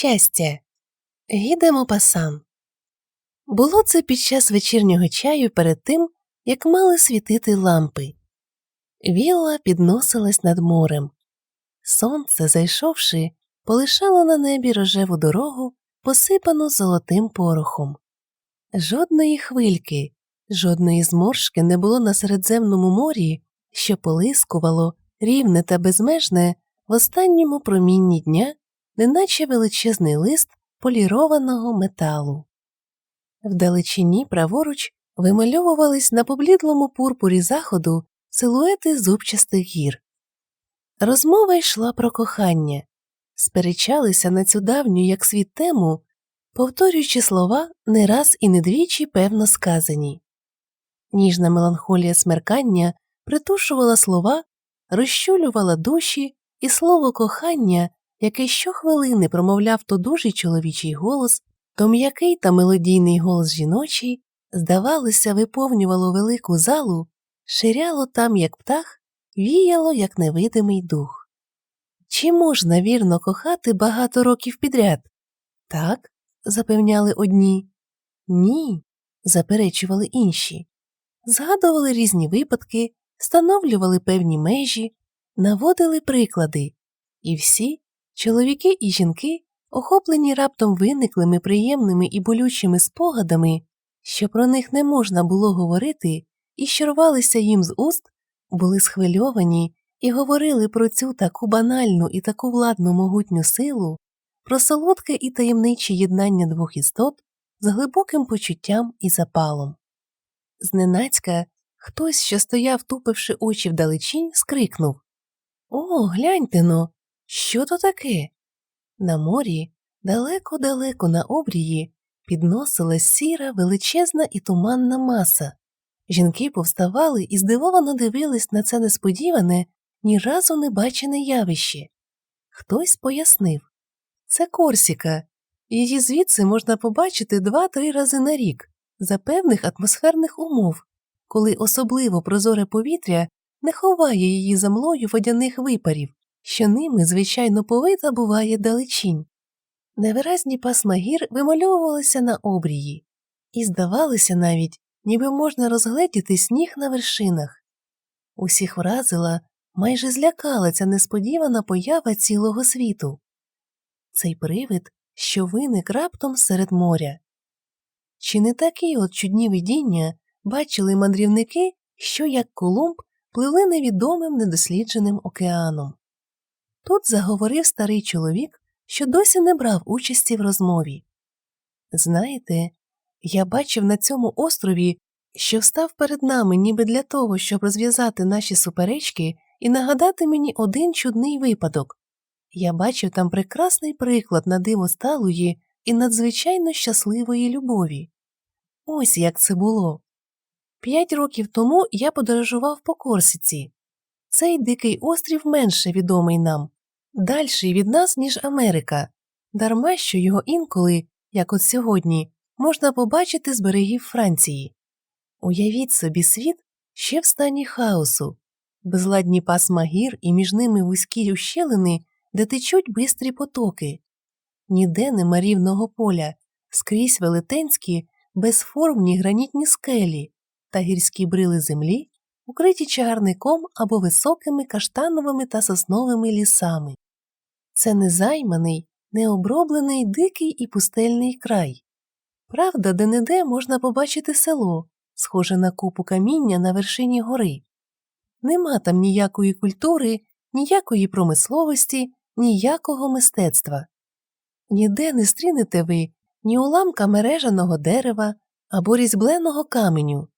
Щастя. Гідемо пасан. Було це під час вечірнього чаю перед тим, як мали світити лампи. Вілла підносилась над морем. Сонце, зайшовши, полишало на небі рожеву дорогу, посипану золотим порохом. Жодної хвильки, жодної зморшки не було на Середземному морі, що полискувало, рівне та безмежне в останньому промінні дня, неначе величезний лист полірованого металу. Вдалечині праворуч вимальовувались на поблідлому пурпурі заходу силуети зубчастих гір. Розмова йшла про кохання, сперечалися на цю давню, як світ тему, повторюючи слова не раз і не двічі певно сказані. Ніжна меланхолія смеркання притушувала слова, розчулювала душі, і слово кохання, яке щохвилини промовляв то дужий чоловічий голос, то м'який та мелодійний голос жіночий, здавалося, виповнювало велику залу, ширяло там, як птах, віяло, як невидимий дух. Чи можна вірно кохати багато років підряд? Так, запевняли одні. Ні, заперечували інші. Згадували різні випадки, встановлювали певні межі, наводили приклади, і всі, чоловіки і жінки, охоплені раптом виниклими приємними і болючими спогадами, що про них не можна було говорити, і що рвалися їм з уст, були схвильовані і говорили про цю таку банальну і таку владну могутню силу, про солодке і таємниче єднання двох істот з глибоким почуттям і запалом. Зненацька хтось, що стояв, тупивши очі вдалечінь, скрикнув О, гляньте но, що то таке? На морі, далеко-далеко на обрії, підносилась сіра, величезна і туманна маса. Жінки повставали і здивовано дивились на це несподіване, ні разу не бачене явище. Хтось пояснив це Корсіка, її звідси можна побачити два-три рази на рік за певних атмосферних умов, коли особливо прозоре повітря не ховає її за млою водяних випарів, що ними, звичайно, повита буває далечінь. Невиразні пасма гір вимальовувалися на обрії, і здавалося навіть, ніби можна розгледіти сніг на вершинах. Усіх вразила, майже злякала ця несподівана поява цілого світу. Цей привид, що виник раптом серед моря. Чи не такі от чудні видіння бачили мандрівники, що, як Колумб, пливли невідомим недослідженим океаном? Тут заговорив старий чоловік, що досі не брав участі в розмові. Знаєте, я бачив на цьому острові, що встав перед нами ніби для того, щоб розв'язати наші суперечки і нагадати мені один чудний випадок. Я бачив там прекрасний приклад на диво сталої і надзвичайно щасливої любові. Ось як це було. П'ять років тому я подорожував по Корсиці. Цей дикий острів менше відомий нам, дальший від нас, ніж Америка, дарма що його інколи, як от сьогодні, можна побачити з берегів Франції. Уявіть собі світ ще в стані хаосу, безладні пасма гір і між ними вузькі ущелини, де течуть бистрі потоки. Ніде нема рівного поля, скрізь велетенські, безформні гранітні скелі та гірські брили землі, укриті чагарником або високими каштановими та сосновими лісами. Це незайманий, необроблений дикий і пустельний край. Правда, де неде можна побачити село, схоже на купу каміння на вершині гори. Нема там ніякої культури, ніякої промисловості, ніякого мистецтва. Ніде не стрінете ви ні уламка мережаного дерева або різьбленого каменю,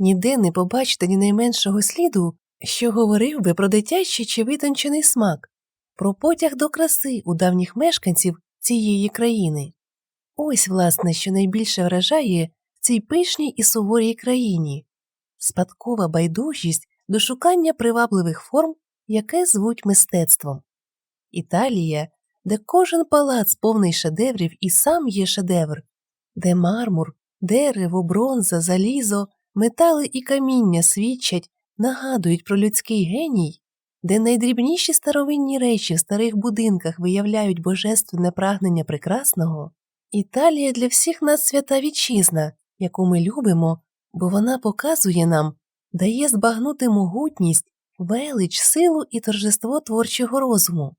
ніде не побачите ні найменшого сліду, що говорив би про дитячий чи витончений смак, про потяг до краси у давніх мешканців цієї країни. Ось, власне, що найбільше вражає в цій пишній і суворій країні спадкова байдужість до шукання привабливих форм, яке звуть мистецтвом. Італія, де кожен палац повний шедеврів і сам є шедевр, де мармур, дерево, бронза, залізо, метали і каміння свідчать, нагадують про людський геній, де найдрібніші старовинні речі в старих будинках виявляють божественне прагнення прекрасного, Італія для всіх нас свята вітчизна, яку ми любимо, бо вона показує нам, дає збагнути могутність, велич, силу і торжество творчого розуму.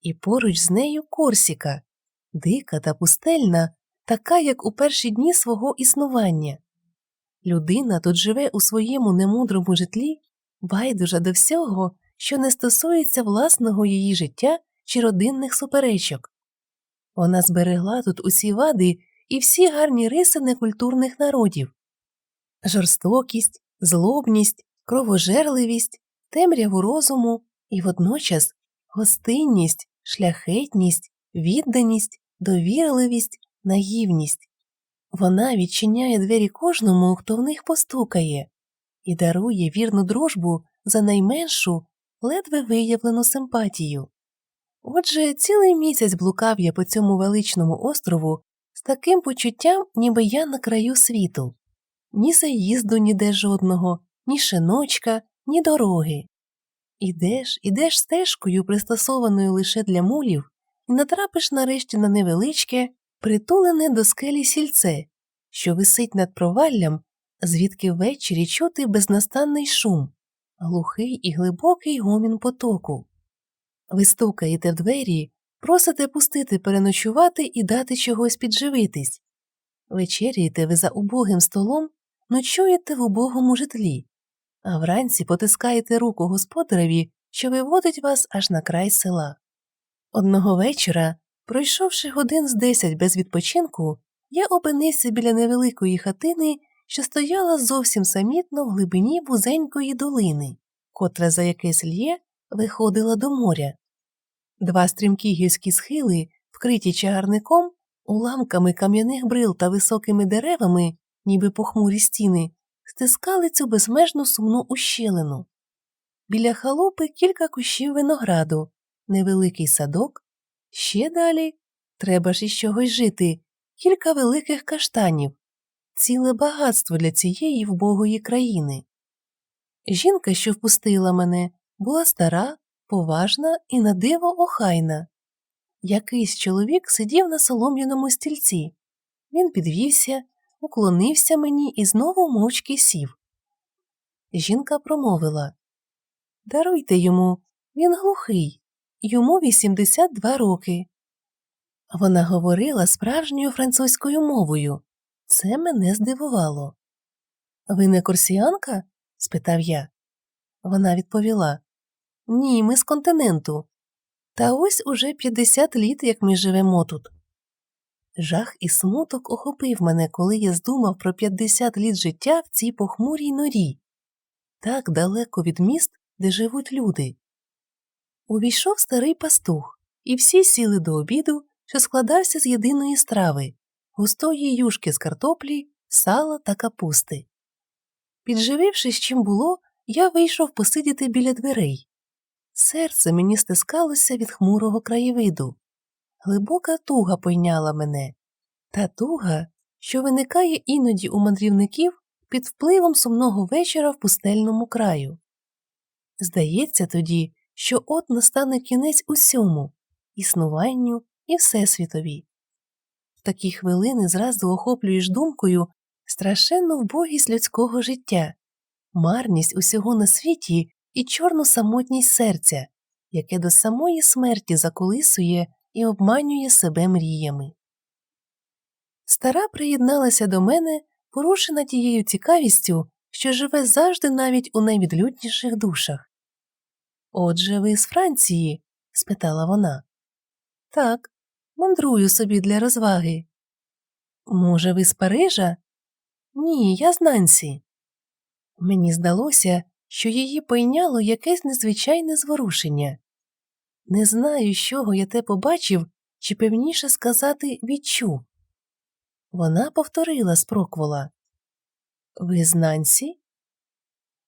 І поруч з нею Корсіка, дика та пустельна, така, як у перші дні свого існування. Людина тут живе у своєму немудрому житлі, байдужа до всього, що не стосується власного її життя чи родинних суперечок. Вона зберегла тут усі вади і всі гарні риси некультурних народів жорстокість, злобність, кровожерливість, темряву розуму і водночас гостинність, шляхетність, відданість, довірливість, наївність. Вона відчиняє двері кожному, хто в них постукає, і дарує вірну дружбу за найменшу, ледве виявлену симпатію. Отже, цілий місяць блукав я по цьому величному острову з таким почуттям, ніби я на краю світу ні заїзду ніде жодного, ні шиночка, ні дороги. Ідеш, ідеш стежкою, пристосованою лише для мулів, і натрапиш нарешті на невеличке, притулене до скелі сільце, що висить над проваллям, звідки ввечері чути безнастанний шум, глухий і глибокий гомін потоку. Ви стукаєте в двері, просите пустити переночувати і дати чогось підживитись. Вечеряєте ви за убогим столом, ночуєте в убогому житлі, а вранці потискаєте руку господареві, що виводить вас аж на край села. Одного вечора, пройшовши годин з десять без відпочинку, я опинився біля невеликої хатини, що стояла зовсім самітно в глибині вузенької долини, котра за якесь лє виходила до моря. Два стрімкі гірські схили, вкриті чагарником, уламками кам'яних брил та високими деревами, ніби похмурі стіни, стискали цю безмежну сумну ущелину. Біля халупи кілька кущів винограду, невеликий садок, ще далі треба ж із чогось жити, кілька великих каштанів, ціле багатство для цієї вбогої країни. Жінка, що впустила мене, була стара, поважна і на диво охайна. Якийсь чоловік сидів на солом'яному стільці. Він підвівся, уклонився мені і знову мовчки сів. Жінка промовила Даруйте йому, він глухий, йому 82 роки. Вона говорила справжньою французькою мовою. Це мене здивувало. Ви не корсіанка? спитав я. Вона відповіла Ні, ми з континенту. Та ось уже 50 літ, як ми живемо тут. Жах і смуток охопив мене, коли я здумав про 50 літ життя в цій похмурій норі, так далеко від міст, де живуть люди. Увійшов старий пастух, і всі сіли до обіду, що складався з єдиної страви густої юшки з картоплі, сала та капусти. Підживившись чим було, я вийшов посидіти біля дверей. Серце мені стискалося від хмурого краєвиду. Глибока туга пойняла мене, та туга, що виникає іноді у мандрівників під впливом сумного вечора в пустельному краю. Здається тоді, що от настане кінець усьому існуванню і всесвітові. В такі хвилини зразу охоплюєш думкою страшенну вбогість людського життя, марність усього на світі і чорну самотність серця, яке до самої смерті заколисує і обманює себе мріями. Стара приєдналася до мене, порушена тією цікавістю, що живе завжди навіть у найвідлюдніших душах. Отже, ви з Франції? спитала вона. Так, мандрую собі для розваги. Може, ви з Парижа? Ні, я з Нансі. Мені здалося, що її пойняло якесь незвичайне зворушення. Не знаю, з чого я те побачив, чи певніше сказати відчув. Вона повторила спроквола. Ви з Нансі?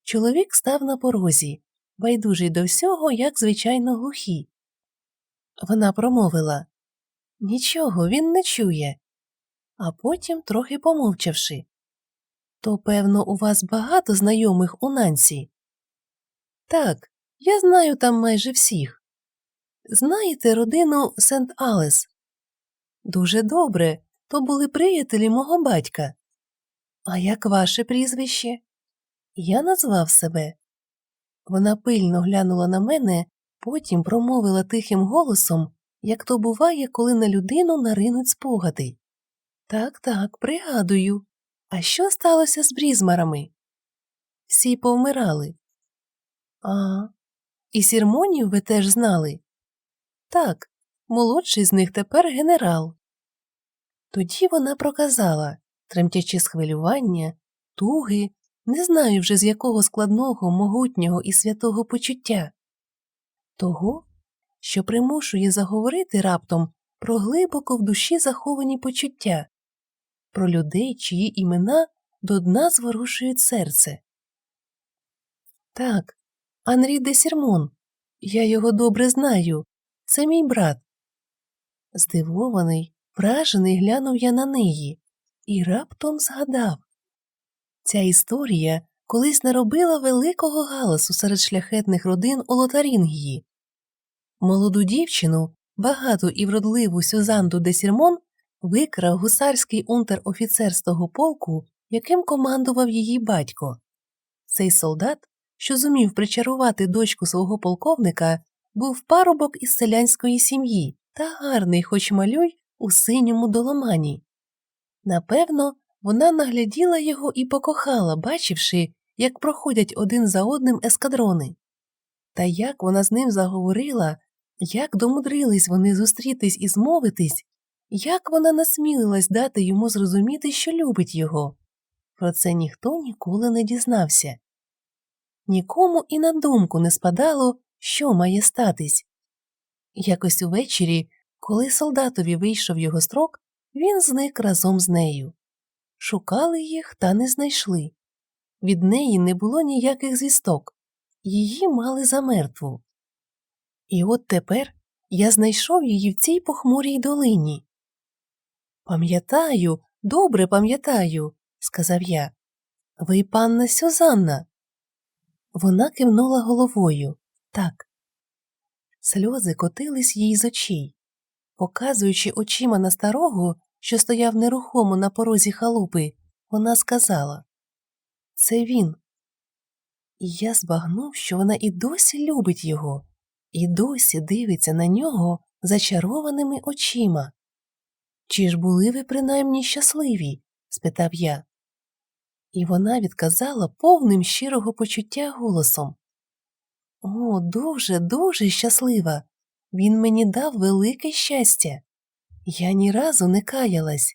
Чоловік став на порозі, байдужий до всього, як звичайно глухі. Вона промовила Нічого, він не чує. А потім, трохи помовчавши. То, певно, у вас багато знайомих у Нансі? Так, Я знаю там майже всіх. Знаєте родину Сент Алес? Дуже добре, то були приятелі мого батька. А як ваше прізвище? Я назвав себе. Вона пильно глянула на мене, потім промовила тихим голосом, як то буває, коли на людину наринуть спогади. Так, так, пригадую. А що сталося з брізмарами? Всі повмирали. А, і сірмонів ви теж знали? Так, молодший з них тепер генерал. Тоді вона проказала, тремтячи з хвилювання, туги, не знаю вже з якого складного, могутнього і святого почуття. Того, що примушує заговорити раптом про глибоко в душі заховані почуття, про людей, чиї імена до дна зворушують серце. Так, Анрі де Сірмон. Я його добре знаю. Це мій брат. Здивований, вражений глянув я на неї і раптом згадав. Ця історія колись наробила великого галасу серед шляхетних родин у Лотарінгії. Молоду дівчину, багату і вродливу Сюзанду де Сірмон, викрав гусарський унтер-офіцер з того полку, яким командував її батько. Цей солдат, що зумів причарувати дочку свого полковника, був парубок із селянської сім'ї та гарний, хоч малюй, у синьому доломані. Напевно, вона нагляділа його і покохала, бачивши, як проходять один за одним ескадрони. Та як вона з ним заговорила, як домудрились вони зустрітись і змовитись, як вона насмілилась дати йому зрозуміти, що любить його. Про це ніхто ніколи не дізнався. Нікому і на думку не спадало, що має статись. Якось увечері, коли солдатові вийшов його строк, він зник разом з нею. Шукали їх та не знайшли. Від неї не було ніяких звісток, її мали за мертву. І от тепер я знайшов її в цій похмурій долині. Пам'ятаю, добре пам'ятаю, сказав я. Ви панна Сюзанна. Вона кивнула головою. Так. Сльози котились їй з очей. Показуючи очима на старого, що стояв нерухомо на порозі халупи, вона сказала Це він. І я збагнув, що вона і досі любить його, і досі дивиться на нього зачарованими очима. Чи ж були ви принаймні щасливі? спитав я. І вона відказала повним щирого почуття голосом О, дуже, дуже щаслива. Він мені дав велике щастя. Я ні разу не каялась.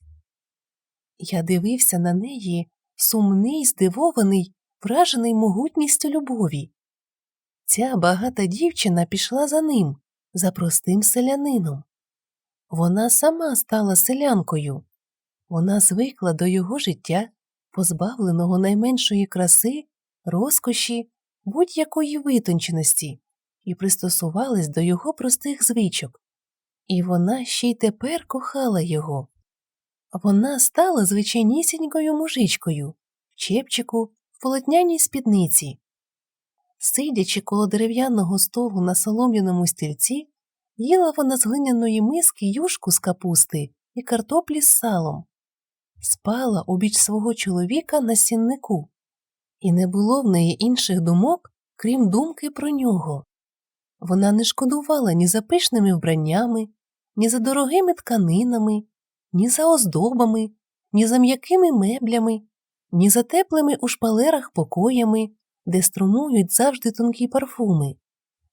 Я дивився на неї, сумний, здивований, вражений могутністю любові. Ця багата дівчина пішла за ним, за простим селянином. Вона сама стала селянкою, вона звикла до його життя, позбавленого найменшої краси, розкоші, будь-якої витонченості, і пристосувалась до його простих звичок. І вона ще й тепер кохала його. Вона стала звичайнісінькою мужичкою, в чепчику, в полотняній спідниці. Сидячи коло дерев'яного столу на солом'яному стільці, їла вона з глиняної миски юшку з капусти і картоплі з салом, спала обіч свого чоловіка на сіннику, і не було в неї інших думок, крім думки про нього. Вона не шкодувала ні за пишними вбраннями, ні за дорогими тканинами, ні за оздобами, ні за м'якими меблями, ні за теплими у шпалерах покоями, де струмують завжди тонкі парфуми,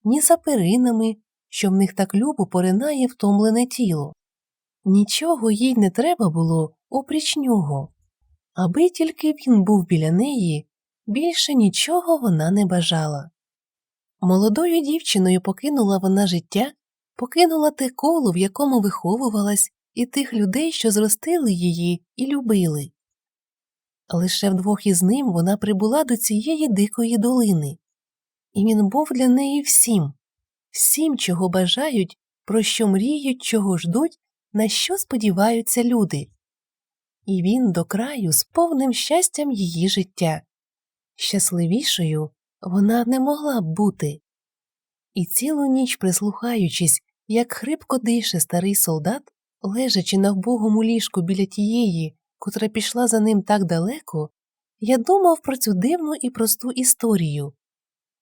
ні за перинами, що в них так любо поринає втомлене тіло. Нічого їй не треба було опріч нього. Аби тільки він був біля неї, більше нічого вона не бажала. Молодою дівчиною покинула вона життя, покинула те коло, в якому виховувалась, і тих людей, що зростили її і любили. Лише вдвох із ним вона прибула до цієї дикої долини, і він був для неї всім, всім, чого бажають, про що мріють, чого ждуть, на що сподіваються люди. І він до краю з повним щастям її життя. Щасливішою вона не могла б бути. І цілу ніч прислухаючись, як хрипко дише старий солдат, лежачи на вбогому ліжку біля тієї, котра пішла за ним так далеко, я думав про цю дивну і просту історію,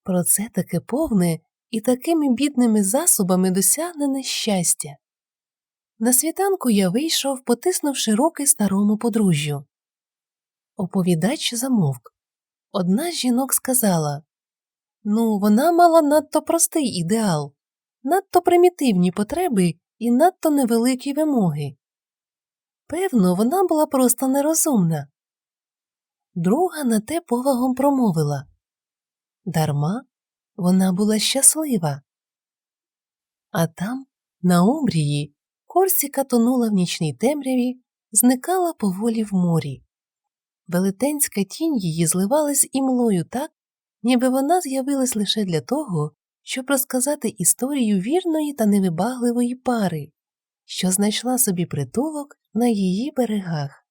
про це таке повне і такими бідними засобами досягнене щастя. На світанку я вийшов, потиснувши руки старому подружжю. Оповідач замовк. Одна з жінок сказала Ну, вона мала надто простий ідеал, надто примітивні потреби і надто невеликі вимоги. Певно, вона була просто нерозумна. Друга на те повагом промовила Дарма вона була щаслива. А там, на обрії, Корсіка тонула в нічній темряві, зникала поволі в морі. Велетенська тінь її зливалась імлою так, ніби вона з'явилась лише для того, щоб розказати історію вірної та невибагливої пари, що знайшла собі притулок на її берегах.